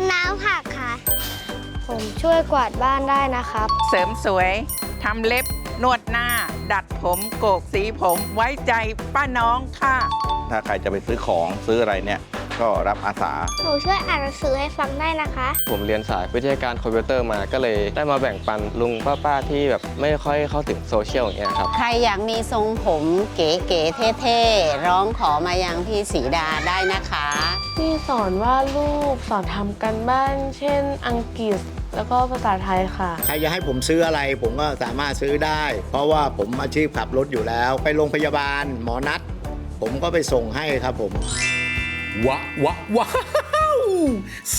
ำน้ำผักค่ะ ผมช่วยกวาดบ้านได้นะครับ เสริมสวยทำเล็บ นวดหน้า ดัดผมโกกสีผมไว้ใจป้าน้องค่ะ ถ้าใครจะไปซื้อของซื้ออะไรเนี่ย ก็รับอาสา หนูช่วยอ่านหนังสือให้ฟังได้นะคะ ผมเรียนสายวิทยาการคอมพิวเตอร์มาก็เลยได้มาแบ่งปันลุงป้าๆที่แบบไม่ค่อยเข้าถึงโซเชียลอย่างเงี้ยครับ ใครอยากมีทรงผมเก๋ๆเท่ๆ ร้องขอมายังพี่สีดาได้นะคะ ที่สอนวาดรูปสอนทำกันบ้าน เช่น อังกฤษ แล้วก็ภาษาไทยค่ะ ใครจะให้ผมซื้ออะไร ผมก็สามารถซื้อได้ เพราะว่าผมอาชีพขับรถอยู่แล้ว ไปโรงพยาบาลหมอนัด ผมก็ไปส่งให้ครับผม วะวะว้าว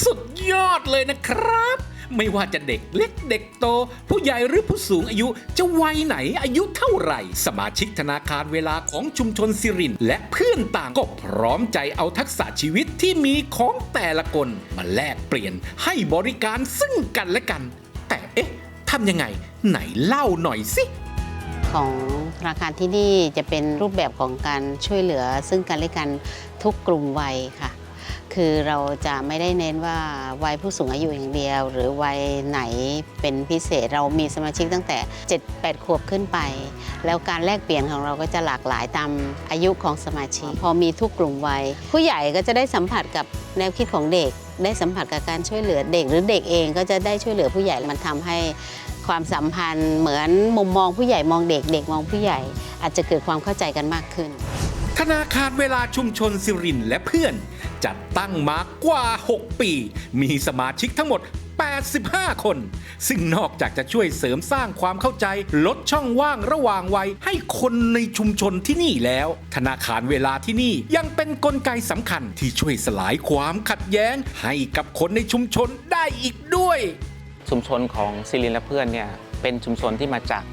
สุดยอดเลยนะครับ ไม่ว่าจะเด็กเล็กเด็กโต ผู้ใหญ่หรือผู้สูงอายุจะวัยไหนอายุเท่าไหร่ สมาชิกธนาคารเวลาของชุมชนสิริน และเพื่อนต่างก็พร้อมใจเอาทักษะชีวิตที่มีของแต่ละคน มาแลกเปลี่ยนให้บริการซึ่งกันและกัน แต่เอ๊ะทำยังไง ไหนเล่าหน่อยสิ ของธนาคารที่นี่จะเป็นรูปแบบของการช่วยเหลือ ซึ่งกันและกันทุกกลุ่มวัยค่ะ คือเราจะไม่ได้เน้นว่าวัยผู้สูงอายุอย่างเดียว หรือวัยไหนเป็นพิเศษเรามีสมาชิกตั้งแต่ 7-8 ขวบขึ้นไป แล้วการแลกเปลี่ยนของเราก็จะหลากหลายตามอายุของสมาชิก พอมีทุกกลุ่มวัย ผู้ใหญ่ก็จะได้สัมผัสกับแนวคิดของเด็ก ได้สัมผัสกับการช่วยเหลือเด็ก หรือเด็กเองก็จะได้ช่วยเหลือผู้ใหญ่มันทำให้ ความสัมพันธ์เหมือนมุมมองผู้ใหญ่มองเด็กเด็กมองผู้ใหญ่ อาจจะเกิดความเข้าใจกันมากขึ้น ธนาคารเวลาชุมชนสิรินและเพื่อน จัดตั้งมากว่า 6 ปี มีสมาชิกทั้งหมด 85 คน ซึ่งนอกจากจะช่วยเสริมสร้างความเข้าใจ ลดช่องว่างระหว่างวัยให้คนในชุมชนที่นี่แล้ว ธนาคารเวลาที่นี่ยังเป็นนกลไกสำคัญที่ช่วยสลายความขัดแย้ง ให้กับคนในชุมชนได้อีกด้วย ชุมชนของซิลินและเพื่อนเนี่ยเป็นชุมชนที่มาจาก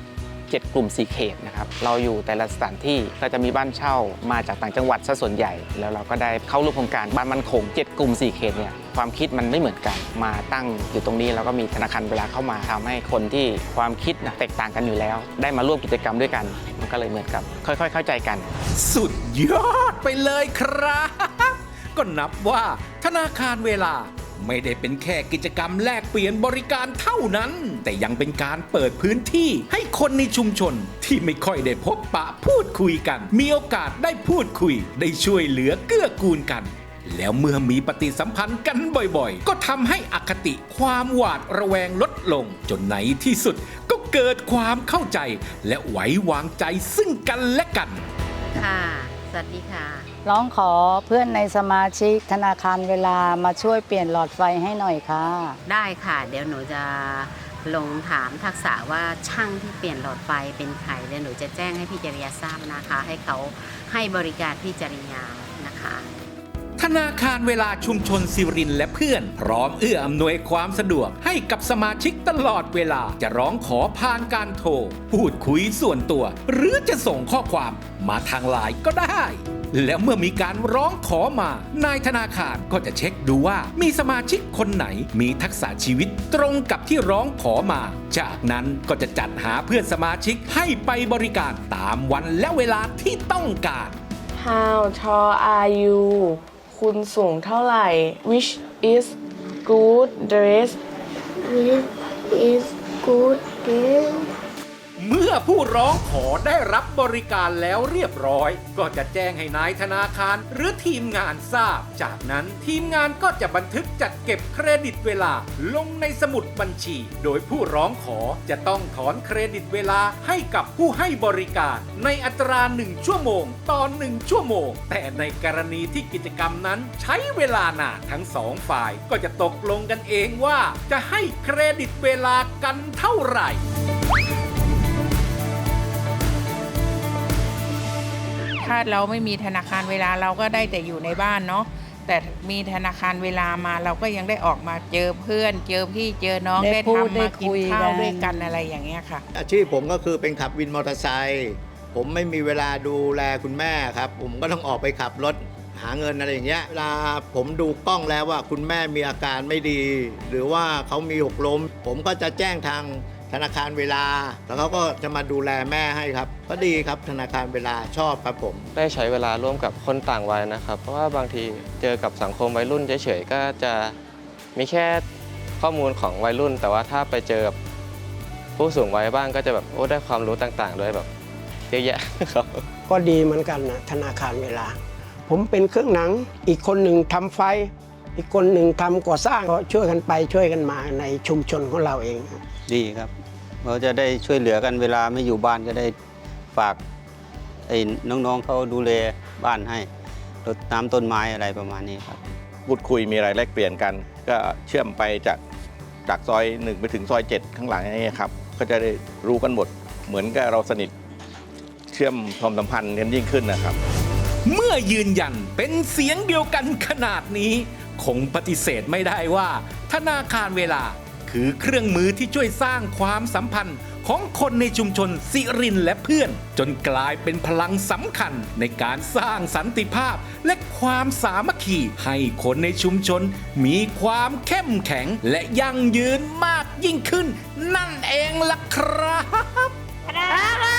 7กลุ่มสีเขตนะครับ เราอยู่แต่ละสถานที่ก็จะมีบ้านเช่ามาจากต่างจังหวัดซะส่วนใหญ่ แล้วเราก็ได้เข้าร่วมโครงการบ้านมันคง7กลุ่มสีเขตเนี่ยความคิดมันไม่เหมือนกัน มาตั้งอยู่ตรงนี้แล้วก็มีธนาคารเวลาเข้ามาทำให้คนที่ความคิดนะแตกต่างกันอยู่แล้ว ได้มาร่วมกิจกรรมด้วยกัน มันก็เลยเหมือนกับ ค่อย ๆ เข้าใจกัน สุดยอดไปเลยครับ ก็นับว่าธนาคารเวลา ไม่ได้เป็นแค่กิจกรรมแลกเปลี่ยนบริการเท่านั้น แต่ยังเป็นการเปิดพื้นที่ให้คนในชุมชน ที่ไม่ค่อยได้พบปะพูดคุยกัน มีโอกาสได้พูดคุย ได้ช่วยเหลือเกื้อกูลกัน แล้วเมื่อมีปฏิสัมพันธ์กันบ่อยๆ ก็ทำให้อคติความหวาดระแวงลดลง จนในที่สุดก็เกิดความเข้าใจ และไว้วางใจซึ่งกันและกัน ค่ะ สวัสดีค่ะ ร้องขอเพื่อนในสมาชิกธนาคารเวลามาช่วยเปลี่ยนหลอดไฟให้หน่อยค่ะ ได้ค่ะ เดี๋ยวหนูจะลงถามทักษะว่าช่างที่เปลี่ยนหลอดไฟเป็นใครเดี๋ยวหนูจะแจ้งให้พี่จริยาทราบนะคะ ให้เขาให้บริการพี่จริยานะคะธนาคารเวลาชุมชนสิรินและเพื่อน พร้อมเอื้ออำนวยความสะดวกให้กับสมาชิกตลอดเวลาจะร้องขอผ่านการโทร พูดคุยส่วนตัว หรือจะส่งข้อความมาทางไลน์ก็ได้ แล้วเมื่อมีการร้องขอมา นายธนาคารก็จะเช็คดูว่ามีสมาชิกคนไหนมีทักษะชีวิตตรงกับที่ร้องขอมา จากนั้นก็จะจัดหาเพื่อนสมาชิกให้ไปบริการตามวันและเวลาที่ต้องการ How tall are you คุณสูงเท่าไหร่ Which is good dress This is good day เมื่อผู้ร้องขอได้รับบริการแล้วเรียบร้อย ก็จะแจ้งให้นายธนาคาร หรือทีมงานทราบ จากนั้นทีมงานก็จะบันทึกจัดเก็บเครดิตเวลา ลงในสมุดบัญชี โดยผู้ร้องขอจะต้องถอนเครดิตเวลาให้กับผู้ให้บริการ ในอัตรา 1 ชั่วโมงต่อ1ชั่วโมง แต่ในกรณีที่กิจกรรมนั้น ใช้เวลานานทั้งสองฝ่ายก็จะตกลงกันเองว่า จะให้เครดิตเวลากันเท่าไหร่ ถ้าเราไม่มีธนาคารเวลาเราก็ได้แต่อยู่ในบ้านเนาะแต่มีธนาคารเวลามาเราก็ยังได้ออกมาเจอเพื่อน เจอพี่เจอน้องได้ได้พูดทำได้มากิคุนยข้าวกัน ด้วยกันอะไรอย่างเงี้ยค่ะ อาชีพผมก็คือเป็นขับวินมอเตอร์ไซค์ผมไม่มีเวลาดูแลคุณแม่ครับ ผมก็ต้องออกไปขับรถหาเงินอะไรอย่างเงี้ยเวลาผมดูกล้องแล้วว่าคุณแม่มีอาการไม่ดี หรือว่าเขามีหกล้ม ผมก็จะแจ้งทาง ธนาคารเวลา แล้วเขาก็จะมาดูแลแม่ให้ครับ ก็ดีครับธนาคารเวลาชอบครับผม ได้ใช้เวลาร่วมกับคนต่างวัยนะครับ เพราะว่าบางทีเจอกับสังคมวัยรุ่นเฉยๆก็จะมีแค่ข้อมูลของวัยรุ่น แต่ว่าถ้าไปเจอกับผู้สูงวัยบ้างก็จะแบบโอ้ได้ความรู้ต่างๆด้วยแบบเยอะแยะครับก็ดีเหมือนกันนะธนาคารเวลา ผมเป็นเครื่องหนังอีกคนหนึ่งทำไฟ อีกคนหนึ่งทำก่อสร้างก็ช่วยกันไปช่วยกันมาในชุมชนของเราเองดีครับ เราจะได้ช่วยเหลือกันเวลาไม่อยู่บ้านก็ได้ฝากไอ้น้องๆเขาดูแลบ้านให้รดน้ำต้นไม้อะไรประมาณนี้ครับพูดคุยมีอะไรแลกเปลี่ยนกัน ก็เชื่อมไปจากจากซอยหนึ่งไปถึงซอยเจ็ดข้างหลังนี่ครับก็จะได้รู้กันหมด เหมือนกับเราสนิทเชื่อมความสัมพันธ์กันยิ่งขึ้นนะครับ เมื่อยืนยันเป็นเสียงเดียวกันขนาดนี้ คงปฏิเสธไม่ได้ว่า ธนาคารเวลาคือเครื่องมือที่ช่วยสร้างความสัมพันธ์ของคนในชุมชนสิรินและเพื่อน จนกลายเป็นพลังสำคัญในการสร้างสันติภาพและความสามัคคีให้คนในชุมชนมีความเข้มแข็งและยั่งยืนมากยิ่งขึ้น นั่นเองล่ะครับครับ